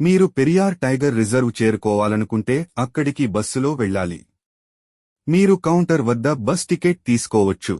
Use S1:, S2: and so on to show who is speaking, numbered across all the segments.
S1: మీరు Periyar tiger reserve చేరుకోవాలనుకుంటే అక్కడికి బస్సులో వెళ్ళాలి. మీరు కౌంటర్ వద్ద బస్ టికెట్ తీసుకోవచ్చు.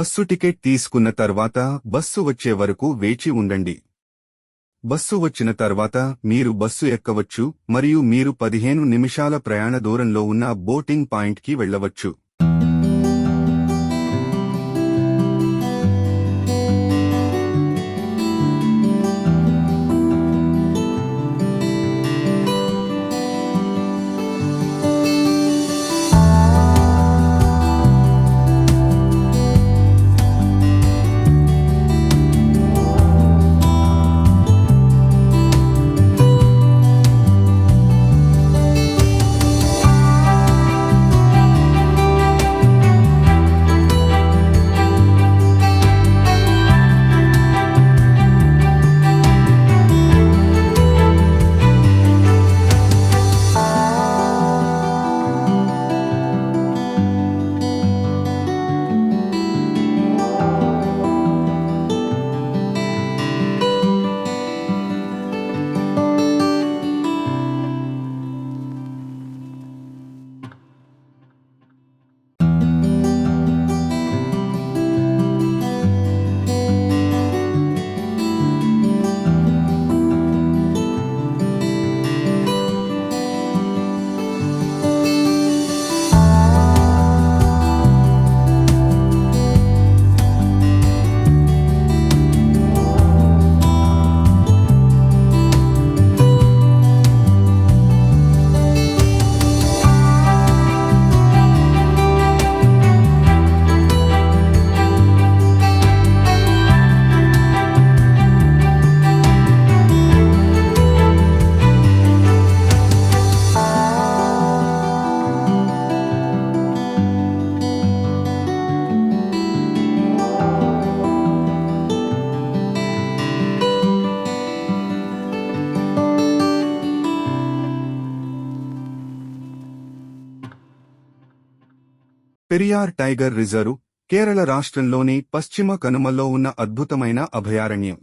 S1: బస్సు టికెట్ తీసుకున్న తర్వాత బస్సు వచ్చే వరకు వేచి ఉండండి. బస్సు వచ్చిన తర్వాత మీరు బస్సు ఎక్కవచ్చు మరియు మీరు పదిహేను నిమిషాల ప్రయాణ దూరంలో ఉన్న బోటింగ్ పాయింట్కి వెళ్ళవచ్చు. పెరియార్ టైగర్ రిజర్వ్ కేరళ రాష్ట్రంలోని పశ్చిమ కనుమల్లో ఉన్న అద్భుతమైన అభయారణ్యం.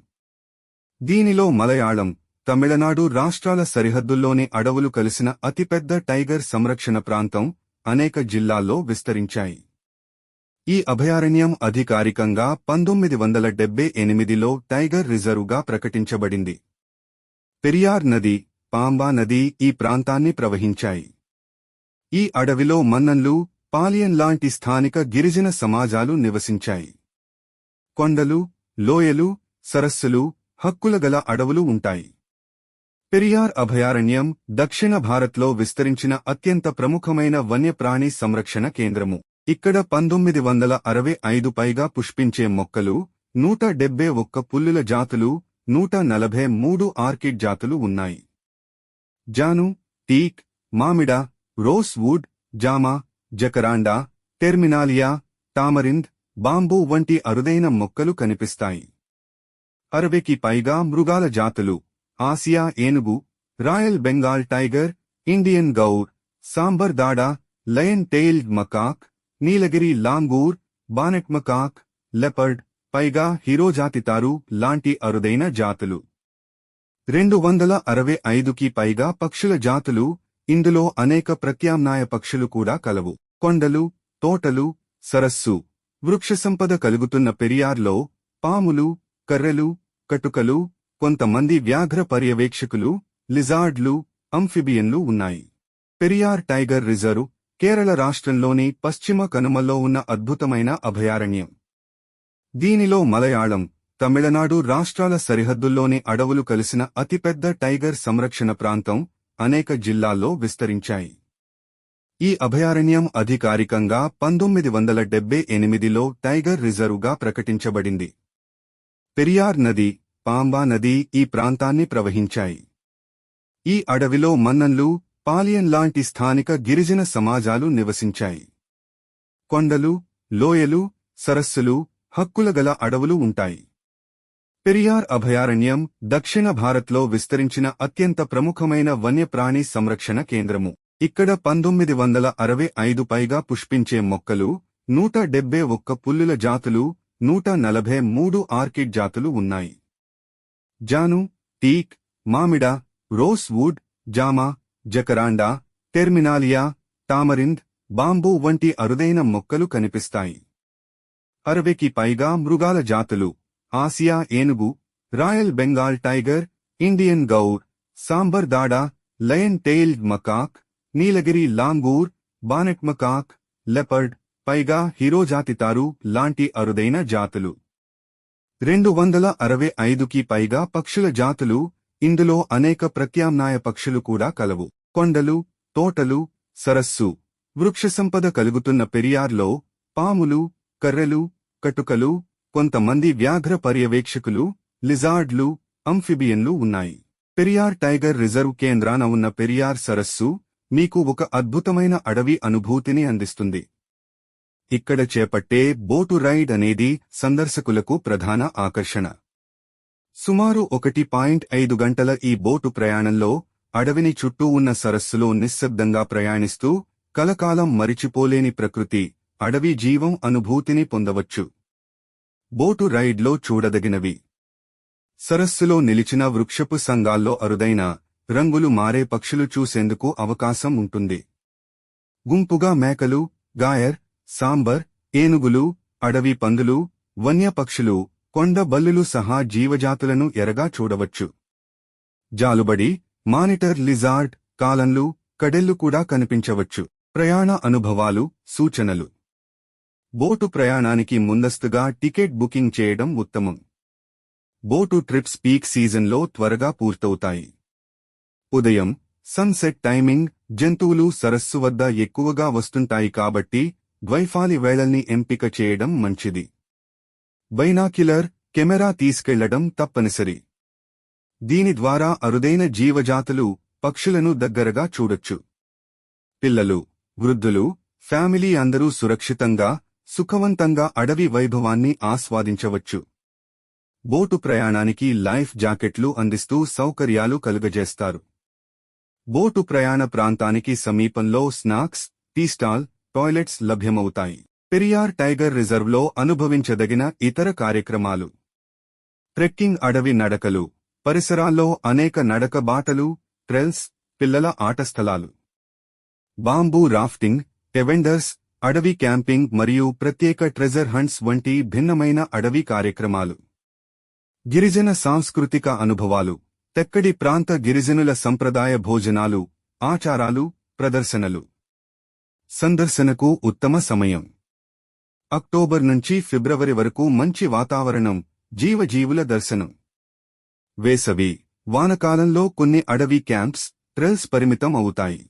S1: దీనిలో మలయాళం తమిళనాడు రాష్ట్రాల సరిహద్దుల్లోని అడవులు కలిసిన అతిపెద్ద టైగర్ సంరక్షణ ప్రాంతం అనేక జిల్లాల్లో విస్తరించాయి. ఈ అభయారణ్యం అధికారికంగా పంతొమ్మిది వందల డెబ్బై ఎనిమిదిలో టైగర్ రిజర్వ్గా ప్రకటించబడింది. పెరియార్ నది పాంబా నది ఈ ప్రాంతాన్ని ప్రవహించాయి. ఈ అడవిలో మన్నన్లు పాలియన్ లాంటి స్థానిక గిరిజన సమాజాలు నివసించాయి. కొండలు లోయలు సరస్సులు హక్కులగల అడవులు ఉంటాయి. పెరియార్ అభయారణ్యం దక్షిణ భారత్లో విస్తరించిన అత్యంత ప్రముఖమైన వన్యప్రాణి సంరక్షణ కేంద్రము. ఇక్కడ పంతొమ్మిది వందల అరవై ఐదు పైగా పుష్పించే మొక్కలు నూట డెబ్బై ఒక్క పుల్లుల జాతులు నూట నలభై మూడు ఆర్కిడ్ జాతులు ఉన్నాయి. జాను టీక్ మామిడ రోస్ వుడ్ జామా జకరాండా టెర్మినాలియా టామరింద్ బాంబూ వంటి అరుదైన మొక్కలు కనిపిస్తాయి. అరవైకి పైగా మృగాల జాతులు ఆసియా ఏనుగు royal Bengal tiger Indian gaur sambar దాడా lion tailed macaque Nilgiri langur bonnet macaque leopard పైగా హీరోజాతితారు లాంటి అరుదైన జాతులు. రెండు వందల అరవై ఐదుకి పైగా పక్షుల జాతులు ఇందులో అనేక ప్రత్యామ్నాయ పక్షులు కూడా కలవు. కొండలు తోటలు సరస్సు వృక్షసంపద కలుగుతున్న పెరియార్లో పాములు కర్రెలు కటుకలు కొంతమంది వ్యాఘ్ర పర్యవేక్షకులు లిజార్డ్లు అంఫిబియన్లు ఉన్నాయి. పెరియార్ టైగర్ రిజర్వ్ కేరళ రాష్ట్రంలోని పశ్చిమ కనుమల్లో ఉన్న అద్భుతమైన అభయారణ్యం. దీనిలో మలయాళం తమిళనాడు రాష్ట్రాల సరిహద్దుల్లోని అడవులు కలిసిన అతిపెద్ద టైగర్ సంరక్షణ ప్రాంతం అనేక జిల్లాల్లో విస్తరించాయి. ఈ అభయారణ్యం అధికారికంగా పంతొమ్మిది వందల డెబ్బై ఎనిమిదిలో టైగర్ రిజర్వ్గా ప్రకటించబడింది. పెరియార్ నది పాంబా నది ఈ ప్రాంతాన్ని ప్రవహించాయి. ఈ అడవిలో మన్నన్లు పాలియన్ లాంటి స్థానిక గిరిజన సమాజాలు నివసించాయి. కొండలు లోయలు సరస్సులు హక్కుల గల అడవులు ఉంటాయి. పెరియార్ అభయారణ్యం దక్షిణ భారత్లో విస్తరించిన అత్యంత ప్రముఖమైన వన్యప్రాణి సంరక్షణ కేంద్రము. ఇక్కడ పంతొమ్మిది వందల అరవై ఐదు పైగా పుష్పించే మొక్కలు నూట డెబ్బై ఒక్క పుల్లుల జాతులు నూట నలభై మూడు ఆర్కిడ్ జాతులు ఉన్నాయి. జాను టీక్ మామిడ రోస్ వుడ్ జామా జకరాండా టెర్మినాలియా టామరింద్ బాంబూ వంటి అరుదైన మొక్కలు కనిపిస్తాయి. అరవైకి పైగా మృగాల జాతులు. ఆసియా ఏనుగు royal Bengal tiger Indian gaur sambar దాడా lion tailed macaque Nilgiri langur bonnet macaque leopard పైగా హీరో జాతితారు లాంటి అరుదైన జాతులు. రెండు వందల అరవై ఐదుకి పైగా పక్షుల జాతులు ఇందులో అనేక ప్రత్యామ్నాయ పక్షులు కూడా కలవు. కొండలు తోటలు సరస్సు వృక్షసంపద కలుగుతున్న పెరియార్లో పాములు కర్రెలు కటుకలు కొంతమంది వ్యాఘ్ర పర్యవేక్షకులు లిజార్డ్లు అంఫిబియన్లు ఉన్నాయి. పెరియార్ టైగర్ రిజర్వ్ కేంద్రాన ఉన్న పెరియార్ సరస్సు మీకు ఒక అద్భుతమైన అడవి అనుభూతిని అందిస్తుంది. ఇక్కడ చేపట్టే బోటు రైడ్ అనేది సందర్శకులకు ప్రధాన ఆకర్షణ. సుమారు ఒకటి పాయింట్ ఐదు గంటల ఈ బోటు ప్రయాణంలో అడవిని చుట్టూ ఉన్న సరస్సులో నిశ్శబ్దంగా ప్రయాణిస్తూ కలకాలం మరిచిపోలేని ప్రకృతి అడవి జీవం అనుభూతిని పొందవచ్చు. బోటు రైడ్లో చూడదగినవి. సరస్సులో నిలిచిన వృక్షపు సంఘాల్లో అరుదైన రంగులు మారే పక్షులు చూసేందుకు అవకాశం ఉంటుంది. గుంపుగా మేకలు గాయర్ సాంబర్ ఏనుగులు అడవి పందులు వన్యపక్షులు కొండ బల్లులు సహా జీవజాతులను ఎరగా చూడవచ్చు. జాలుబడి మానిటర్ లిజార్డ్ కాలన్లు కడెళ్ళు కూడా కనిపించవచ్చు. ప్రయాణ అనుభవాలు సూచనలు. బోటు ప్రయాణానికి ముందస్తుగా టికెట్ బుకింగ్ చేయడం ఉత్తమం. బోటు ట్రిప్స్ పీక్ సీజన్లో త్వరగా పూర్తవుతాయి. ఉదయం సన్సెట్ టైమింగ్ జంతువులు సరస్సు వద్ద ఎక్కువగా వస్తుంటాయి కాబట్టి ద్వైఫాలి వేళల్ని ఎంపిక చేయడం మంచిది. బైనాక్యులర్ కెమెరా తీసుకెళ్ళడం తప్పనిసరి. దీని ద్వారా అరుదైన జీవజాతులు పక్షులను దగ్గరగా చూడొచ్చు. పిల్లలు వృద్ధులు ఫ్యామిలీ అందరూ సురక్షితంగా సుఖవంతంగా అడవి వైభవాన్ని ఆస్వాదించవచ్చు. బోటు ప్రయాణానికి లైఫ్ జాకెట్లు అందిస్తూ సౌకర్యాలు కలుగజేస్తారు. బోటు ప్రయాణ ప్రాంతానికి సమీపంలో స్నాక్స్ టీ స్టాల్ టాయిలెట్స్ లభ్యమవుతాయి. పెరియార్ టైగర్ రిజర్వ్లో అనుభవించదగిన ఇతర కార్యక్రమాలు. ట్రెక్కింగ్ అడవి నడకలు పరిసరాల్లో అనేక నడక బాటలు ట్రెల్స్ పిల్లల ఆట స్థలాలు బాంబూ రాఫ్టింగ్ టెవెండర్స్ అడవి క్యాంపింగ్ మరియు ప్రత్యేక ట్రెజర్ హంట్స్ వంటి భిన్నమైన అడవి కార్యక్రమాలు. గిరిజన సాంస్కృతిక అనుభవాలు తెక్కడి ప్రాంత గిరిజనుల సంప్రదాయ భోజనాలు ఆచారాలు ప్రదర్శనలు. సందర్శనకు ఉత్తమ సమయం. అక్టోబర్ నుంచి ఫిబ్రవరి వరకు మంచి వాతావరణం జీవజీవుల దర్శనం. వేసవి వానకాలంలో కొన్ని అడవి క్యాంప్స్ ట్రెల్స్ పరిమితం అవుతాయి.